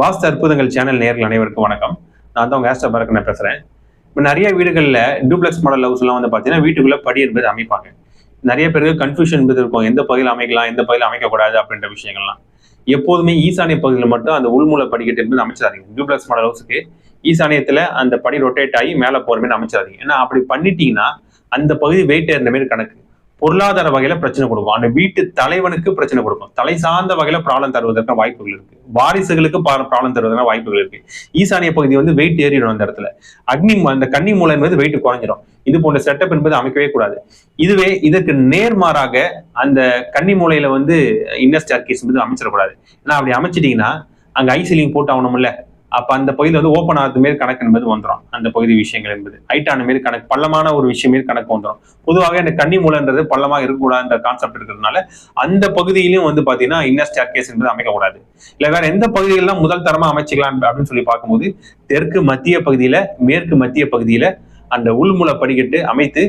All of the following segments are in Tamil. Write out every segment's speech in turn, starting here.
வாஸ்து அற்புதங்கள் சேனல் நேரில் அனைவருக்கும் வணக்கம். நான் தான் உங்கள் ஆஸ்டர் பரக் பேசுகிறேன் இப்போ நிறைய வீடுகளில் டூப்ளெக்ஸ் மாடல் ஹவுஸ்லாம் வந்து பார்த்தீங்கன்னா வீட்டுக்குள்ளே படி என்பது அமைப்பாங்க. நிறைய பேருக்கு கன்ஃபியூஷன் என்பது இருக்கும். எந்த பகுதியில் அமைக்கலாம் எந்த பகுதியில் அமைக்கக்கூடாது அப்படின்ற விஷயங்கள்லாம். எப்போதுமே ஈசானிய பகுதியில் மட்டும் அந்த உள்மூல படிக்கட்டு என்பது அமைச்சிடாதீங்க. டூப்ளெக்ஸ் மாடல் ஹவுஸுக்கு ஈசானியத்தில் அந்த படி ரொட்டேட் ஆகி மேலே போகிற மாதிரி அமைச்சிடாதீங்க. ஏன்னா அப்படி பண்ணிட்டீங்கன்னா அந்த பகுதி வெயிட் ஏறின மாரி கணக்கு. பொருளாதார வகையில பிரச்சனை கொடுக்கும். அந்த வீட்டு தலைவனுக்கு பிரச்சனை கொடுக்கும். தலை சார்ந்த வகையில ப்ராப்ளம் தருவதற்கான வாய்ப்புகள் இருக்கு. வாரிசுகளுக்கு ப்ராப்ளம் தருவதற்கான வாய்ப்புகள் இருக்கு. ஈசானிய பகுதி வந்து வெயிட் ஏறிடும் அந்த இடத்துல. அக்னி அந்த கன்னி மூலம் என்பது வெயிட் குறைஞ்சிடும் இது போன்ற செட்டப் என்பது அமைக்கவே கூடாது. இதுவே இதற்கு நேர்மாறாக அந்த கன்னி மூலையில வந்து இன்னர் ஸ்டார்கேஸ் என்பது அமைச்சிடக்கூடாது. ஏன்னா அப்படி அமைச்சிட்டீங்கன்னா அங்க ஐசிலிங் போட்டு ஆகணும்ல. அப்ப அந்த பகுதியில் வந்து ஓப்பன் ஆகிறது மாரி கணக்கு என்பது வந்துடும் அந்த பகுதி விஷயங்கள் என்பது. ஹைட்டான மாரி கணக்கு பள்ளமான ஒரு விஷயம் மாரி கணக்கு வந்துடும் பொதுவாக இந்த கன்னி மூலன்றது பள்ளமாக இருக்கக்கூடாதுன்ற கான்செப்ட் இருக்கிறதுனால அந்த பகுதியிலும் வந்து பாத்தீங்கன்னா இன்னர் ஸ்டார்கேஸ் என்பது அமைக்கக்கூடாது. இல்ல வேற எந்த பகுதிகளெல்லாம் முதல் தரமா அமைச்சிக்கலாம் அப்படின்னு சொல்லி பார்க்கும்போது தெற்கு மத்திய பகுதியில மேற்கு மத்திய பகுதியில அந்த உள்முல படிக்கட்டு அமைத்து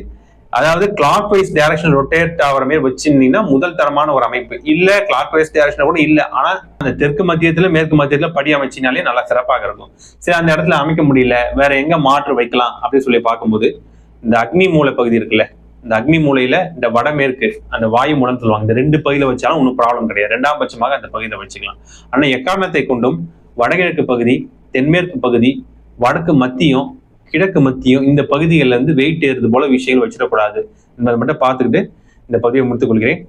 அதாவது கிளாக் வைஸ் டைரக்ஷன் ரொட்டேட் ஆகிற மாதிரி வச்சிருந்தீங்கன்னா முதல் தரமான ஒரு அமைப்பு. இல்ல கிளாக் வைஸ் டைரக்ஷன் கூட இல்ல. ஆனா அந்த தெற்கு மத்தியத்துல மேற்கு மத்தியத்துல படி அமைச்சினாலே நல்லா சிறப்பாக இருக்கும். சரி அந்த இடத்துல அமைக்க முடியல. வேற எங்க மாற்று வைக்கலாம் அப்படின்னு சொல்லி பார்க்கும்போது இந்த அக்னி மூலை பகுதி இருக்குல்ல இந்த அக்னி மூலையில இந்த வடமேற்கு அந்த வாயு மூலம் சொல்லுவாங்க. இந்த ரெண்டு பகுதியில வச்சாலும் ஒன்றும் ப்ராப்ளம் கிடையாது. ரெண்டாம் பட்சமாக அந்த பகுதியில வச்சுக்கலாம். ஆனா எக்காரணத்தை கொண்டும் வடகிழக்கு பகுதி தென்மேற்கு பகுதி வடக்கு மத்தியம் கிழக்கு மத்தியம் இந்த பகுதிகளில் இருந்து வெயிட் ஏறுது போல விஷயங்கள் வச்சிடக்கூடாது. என்பதை மட்டும் பார்த்துக்கிட்டு இந்த பகுதியை முடித்துக் கொள்கிறேன்.